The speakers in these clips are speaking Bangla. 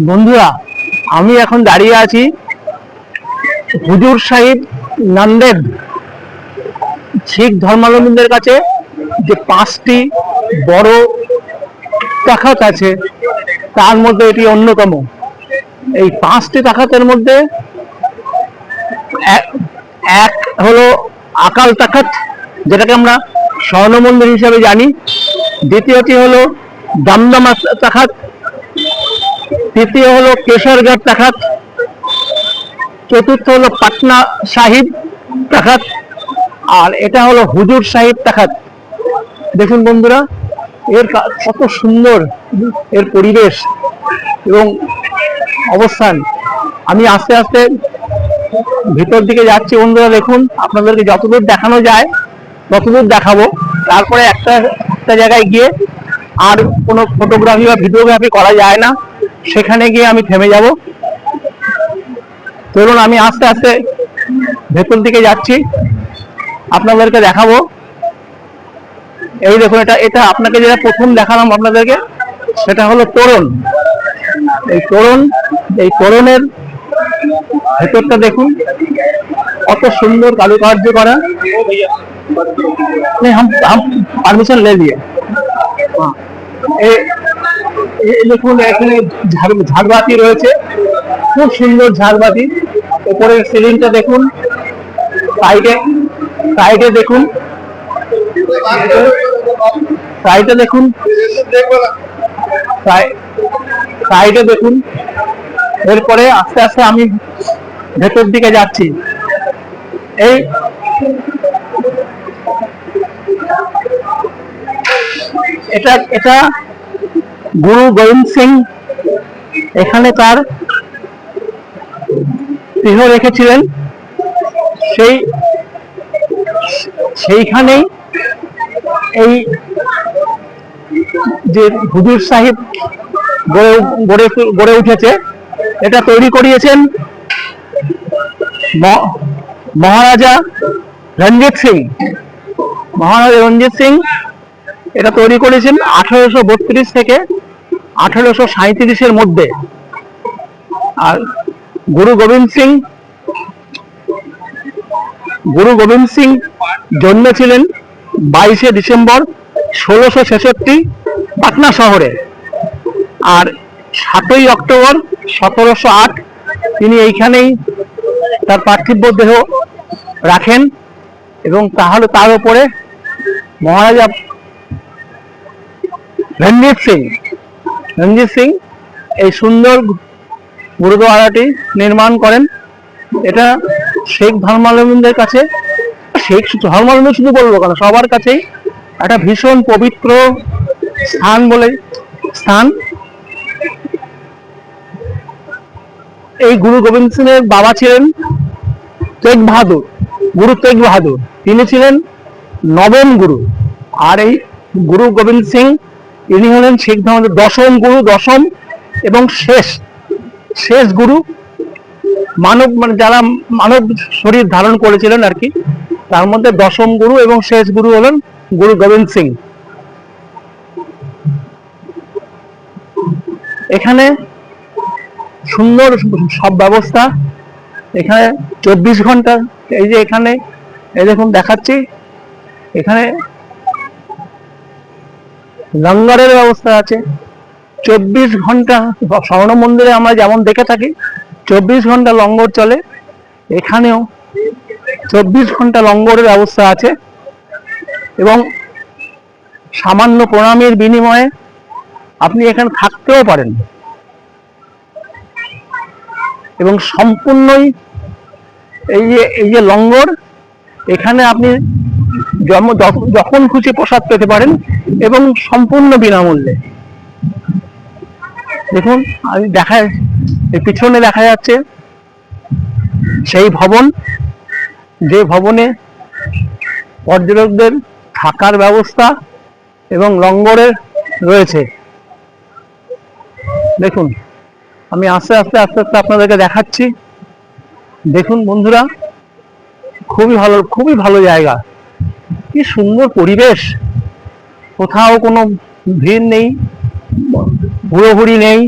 বন্ধুরা, আমি এখন দাঁড়িয়ে আছি হুজুর সাহিব নান্দেদ শিখ ধর্মাবলম্বীদের কাছে যে পাঁচটি বড় তাখাত আছে, তার মধ্যে এটি অন্যতম। এই পাঁচটি তাখাতের মধ্যে এক- হলো আকাল তাখাত যেটাকে আমরা স্বর্ণ মন্দির হিসাবে জানি। দ্বিতীয়টি হলো দমদমা তাখাত তৃতীয় হলো কেশরগড় তাখাত চতুর্থ হলো পাটনা সাহিব তাখাত আর এটা হলো হুজুর সাহিব তাখাত দেখুন বন্ধুরা, এর কত সুন্দর এর পরিবেশ এবং অবস্থান। আমি আস্তে আস্তে ভিতর দিকে যাচ্ছি বন্ধুরা, দেখুন। আপনাদেরকে যতদূর দেখানো যায়, ততদূর দেখাবো। তারপরে একটা একটা জায়গায় গিয়ে আর কোনো ফটোগ্রাফি বা ভিডিওগ্রাফি করা যায় না। সেখানে গিয়ে আমি থেমে যাব চলুন আমি আস্তে আস্তে ভেতর দিকে যাচ্ছি আপনাদেরকে দেখাবো এই দেখুন এটা এটা আপনাকে যেটা প্রথম দেখালাম আপনাদেরকে সেটা হলো তোরণ এই তোরণ এই তোরণের ভেতরটা দেখুন কত সুন্দর কারুকার্য করা नहीं हम हम परमिशन ले लिए हाँ। দেখুন, এখানে ঝাড়বাতি রয়েছে। খুব সুন্দর ঝাড়বাতি। উপরের সিলিংটা দেখুন, সাইডে সাইডে দেখুন। সাইডে দেখুন সাইডে দেখুন। এরপরে আস্তে আস্তে আমি ভেতর দিকে যাচ্ছি। এই এটা এটা গুরু গোবিন্দ সিং এখানে তার গৃহ রেখেছিলেন। সেই সেইখানেই এই যে হুজুর সাহিব গড়ে গড়ে উঠেছে, এটা তৈরি করিয়েছেন মহারাজা রঞ্জিত সিং। মহারাজা রঞ্জিত সিং এটা তৈরি করেছেন আঠারোশো বত্রিশ থেকে আঠারোশো সাঁত্রিশের মধ্যে। আর গুরু গোবিন্দ সিং, গুরু গোবিন্দ সিং জন্মেছিলেন বাইশে ডিসেম্বর ষোলোশো ছেষট্টি পাটনা শহরে। আর সাতই অক্টোবর সতেরোশো আট তিনি এইখানেই তার পার্থিব দেহ রাখেন এবং তাহলে তার উপরে মহারাজা রঞ্জিত সিং রঞ্জিত সিং, এই সুন্দর গুরুদ্বারাটি নির্মাণ করেন। এটা শেখ ধর্মাবলম্বীদের কাছে, শেখ ধর্মাবলম্বী শুধু বলব কেন সবার কাছেই একটা ভীষণ পবিত্র স্থান বলে, স্থান। এই গুরু গোবিন্দ সিং এর বাবা ছিলেন তেগ বাহাদুর, গুরু তেগ বাহাদুর। তিনি ছিলেন নবম গুরু। আর এই গুরু গোবিন্দ সিং ইনি হলেন শিখ ধর্মের দশম গুরু, দশম এবং শেষ শেষ গুরু। মানব মানে যারা মানব শরীর ধারণ করেছিলেন আর কি, তার মধ্যে দশম গুরু এবং শেষ গুরু হলেন গুরু গোবিন্দ সিং। এখানে সুন্দর সব ব্যবস্থা। এখানে চব্বিশ ঘণ্টা, এই যে এখানে, এই দেখুন দেখাচ্ছি। এখানে লঙ্গরের ব্যবস্থা আছে। চব্বিশ ঘণ্টা স্বর্ণ মন্দিরে আমরা যেমন দেখে থাকি, চব্বিশ ঘণ্টা লঙ্গর চলে। এখানেও চব্বিশ ঘণ্টা লঙ্গরের ব্যবস্থা আছে। এবং সামান্য প্রণামীর বিনিময়ে আপনি এখানে থাকতেও পারেন। এবং সম্পূর্ণই এই যে এই যে লঙ্গর, এখানে আপনি জন্ম- যখন খুশি প্রসাদ পেতে পারেন এবং সম্পূর্ণ বিনামূল্যে। দেখুন আমি দেখা পিছনে দেখা যাচ্ছে সেই ভবন, যে ভবনে পর্যটকদের থাকার ব্যবস্থা এবং লঙ্গরের রয়েছে। দেখুন, আমি আস্তে আস্তে আস্তে আস্তে আপনাদেরকে দেখাচ্ছি। দেখুন বন্ধুরা, খুবই ভালো খুবই ভালো জায়গা। কি সুন্দর পরিবেশ। কোথাও কোনো ভিড় নেই হুড়োহুড়ি নেই,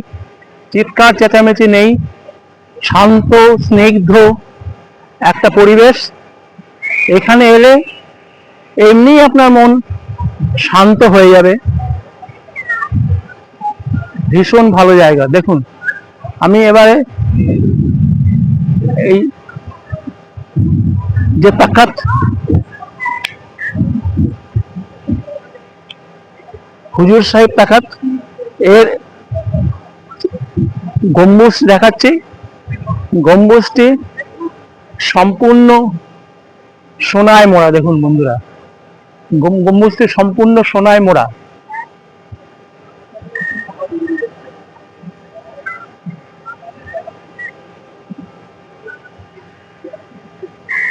চিৎকার চেঁচামেচি নেই, শান্ত, স্নিগ্ধ একটা পরিবেশ। এখানে এলে এমনি আপনার মন শান্ত হয়ে যাবে। ভীষণ ভালো জায়গা। দেখুন, আমি এবারে এই যে তাকাত হুজুর সাহেব তাকাত এর গম্বুজ দেখাচ্ছি। গম্বুজটি সম্পূর্ণ সোনায় মোড়া, দেখুন বন্ধুরা। গম্বুজটি সম্পূর্ণ সোনায় মোড়া।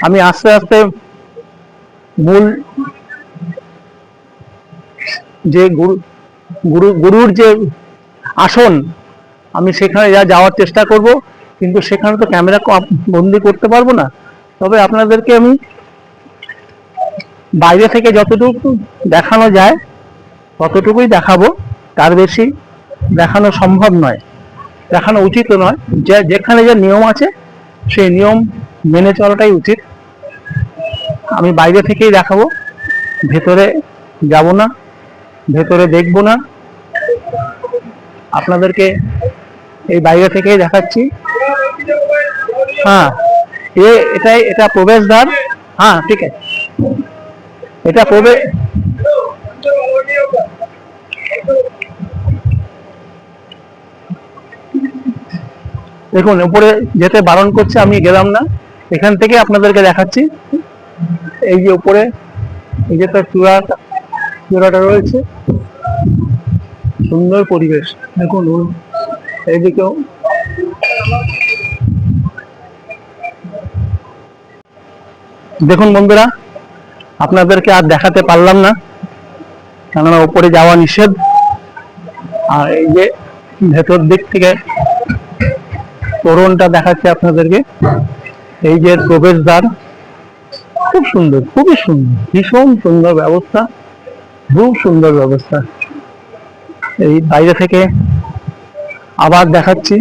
আমি আস্তে আস্তে মূল যে গুরু গুরু, গুরুর যে আসন, আমি সেখানে যা যাওয়ার চেষ্টা করব, কিন্তু সেখানে তো ক্যামেরা বন্দি করতে পারব না। তবে আপনাদেরকে আমি বাইরে থেকে যতটুকু দেখানো যায়, ততটুকুই দেখাবো। তার বেশি দেখানো সম্ভব নয়। দেখানো উচিত নয়। যে, যেখানে যে নিয়ম আছে, সেই নিয়ম মেনে চলাটাই উচিত। আমি বাইরে থেকেই দেখাবো। ভেতরে যাব না। ভেতরে দেখব না। আপনাদেরকে এই বাইরে থেকেই দেখাচ্ছি। হ্যাঁ এ এটাই এটা প্রবেশদ্বার। হ্যাঁ ঠিক আছে। এটা প্রবেশ দেখুন, উপরে যেতে বারণ করছে, আমি গেলাম না। এখান থেকে আপনাদেরকে দেখাচ্ছি। এই যে উপরে, এই যে তার চূড়াটা। চূড়াটা রয়েছে। সুন্দর পরিবেশ। দেখুন এইদিকেও। দেখুন বন্ধুরা, আপনাদেরকে আর দেখাতে পারলাম না, কেননা উপরে যাওয়া নিষেধ। আর এই যে ভেতর দিক থেকে তোরণটা দেখাচ্ছে আপনাদেরকে। এই যে প্রবেশদ্বার, খুব সুন্দর, খুবই সুন্দর, ভীষণ সুন্দর ব্যবস্থা। খুব সুন্দর ব্যবস্থা। এই বাইরে থেকে আবার দেখাচ্ছি।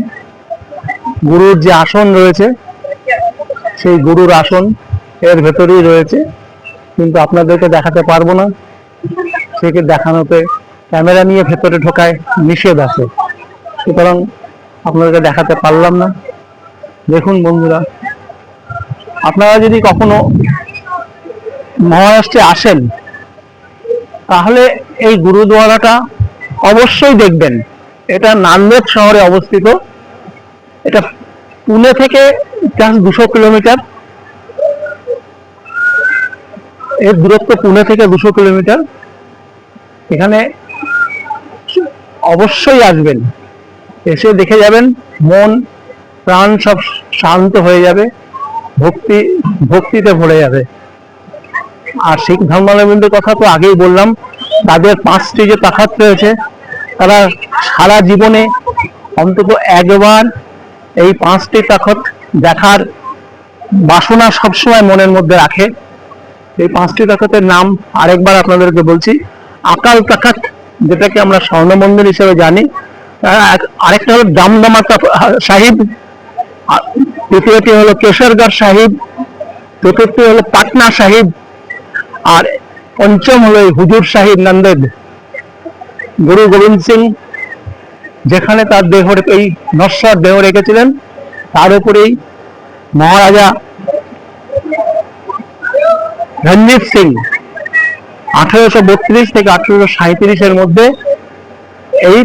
গুরুর যে আসন রয়েছে, সেই গুরুর আসন এর ভেতরেই রয়েছে। কিন্তু আপনাদেরকে দেখাতে পারব না। সেকে দেখানোতে ক্যামেরা নিয়ে ভেতরে ঢোকায় নিষেধ আছে। সুতরাং আপনাদেরকে দেখাতে পারলাম না। দেখুন বন্ধুরা, আপনারা যদি কখনো মহারাষ্ট্রে আসেন তাহলে এই গুরুদুয়ারাটা অবশ্যই দেখবেন। এটা নান্দেদ শহরে অবস্থিত। এটা পুনে থেকে জাস্ট দুশো কিলোমিটার। এর দূরত্ব পুনে থেকে দুশো কিলোমিটার। এখানে অবশ্যই আসবেন। এসে দেখে যাবেন, মন, প্রাণ সব শান্ত হয়ে যাবে। ভক্তি, ভক্তিতে ভরে যাবে। আর শিখ ধর্মাবলম্বীদের কথা তো আগেই বললাম, তাদের পাঁচটি যে তাকাত রয়েছে, তারা সারা জীবনে অন্তত একবার এই পাঁচটি তাকত দেখার বাসনা সবসময় মনের মধ্যে রাখে। এই পাঁচটি তাকতের নাম আরেকবার আপনাদেরকে বলছি, আকাল তাকাত, যেটাকে আমরা স্বর্ণ মন্দির হিসেবে জানি। আরেকটা হলো দামদমা সাহিব তৃতীয়টি হলো কেশরগড় সাহিব চতুর্থ হলো পাটনা সাহিব আর পঞ্চম হলো হুজুর সাহিব নন্দেদ। গুরু গোবিন্দ সিং, যেখানে তার দেহ এই নশ্বর দেহ রেখেছিলেন, তার উপরেই মহারাজা রঞ্জিত সিং, আঠারোশো বত্রিশ থেকে আঠারোশো সাঁত্রিশের মধ্যে এই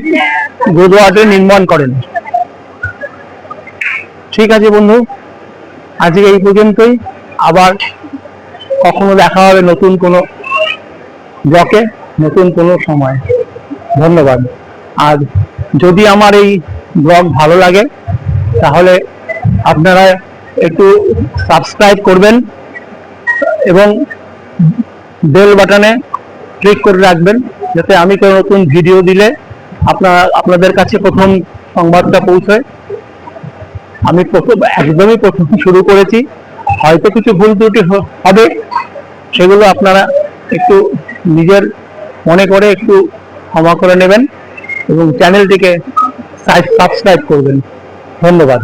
গুরুদুয়ারাটি নির্মাণ করেন। ঠিক আছে বন্ধু, আজকে এই পর্যন্তই। আবার কখনো দেখা হবে নতুন কোনো ব্লকে, নতুন কোনো সময়। ধন্যবাদ। আর যদি আমার এই ব্লগ ভালো লাগে, তাহলে আপনারা একটু সাবস্ক্রাইব করবেন এবং বেল বাটনে ক্লিক করে রাখবেন, যাতে আমি কোনো নতুন ভিডিও দিলে আপনারা, আপনাদের কাছে প্রথম সংবাদটা পৌঁছয়। আমি প্রথম, একদমই প্রথম শুরু করেছি। হয়তো কিছু ভুল ত্রুটি হবে, সেগুলো আপনারা একটু নিজের মনে করে একটু ক্ষমা করে নেবেন এবং চ্যানেলটিকে সাবস্ক্রাইব করবেন। ধন্যবাদ।